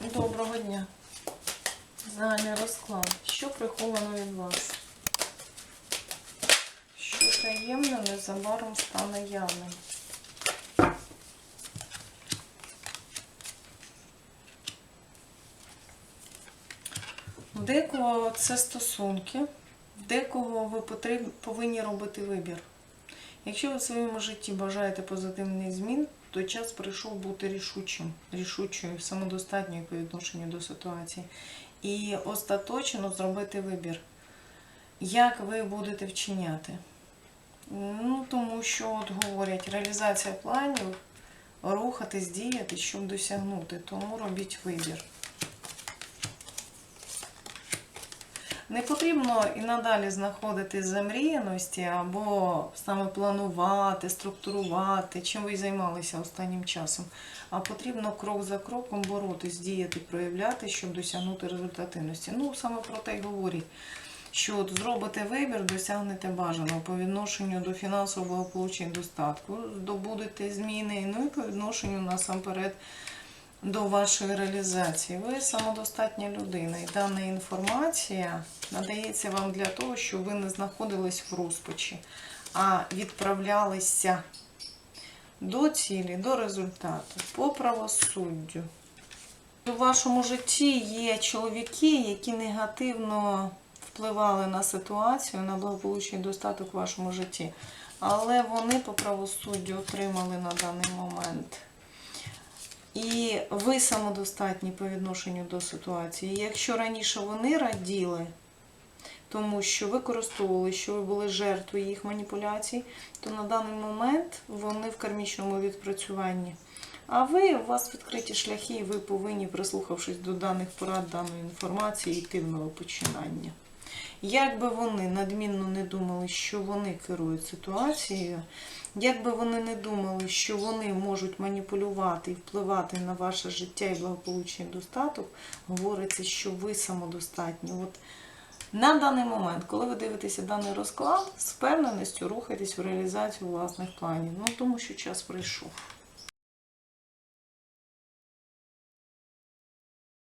Доброго дня. Загальний розклад. Що приховано від вас? Що таємне незабаром стане явним? Декого це стосунки, декого ви потріб- повинні робити вибір. Якщо ви в своєму житті бажаєте позитивних змін, то час прийшов бути рішучим, рішучою, самодостатньою по відношенню до ситуації. І остаточно зробити вибір, як ви будете вчиняти. Ну, тому що от говорять, реалізація планів, рухатись, діяти, щоб досягнути. Тому робіть вибір. Не потрібно і надалі знаходити замріяності або саме планувати, структурувати, чим ви займалися останнім часом. А потрібно крок за кроком боротись, діяти, проявляти, щоб досягнути результативності. Ну, саме про те й говорять, що от зробите вибір, досягнете бажаного по відношенню до фінансового і достатку, здобудете зміни, ну і по відношенню насамперед до вашої реалізації. Ви самодостатня людина, і дана інформація надається вам для того, щоб ви не знаходились в розпачі, а відправлялися до цілі, до результату, по правосуддю. У вашому житті є чоловіки, які негативно впливали на ситуацію, на благополуччя і достаток в вашому житті. Але вони по правосуддю отримали на даний момент. І ви самодостатні по відношенню до ситуації. Якщо раніше вони раділи, тому що використовували, що ви були жертвою їх маніпуляцій, то на даний момент вони в кармічному відпрацюванні. А ви, у вас відкриті шляхи, і ви повинні, прислухавшись до даних порад, даної інформації, йти в нове починання. Як би вони надмінно не думали, що вони керують ситуацією, як би вони не думали, що вони можуть маніпулювати і впливати на ваше життя і благополуччя і достаток, говориться, що ви самодостатні. От на даний момент, коли ви дивитеся даний розклад, з впевненістю рухайтесь в реалізацію власних планів. Ну тому що час прийшов.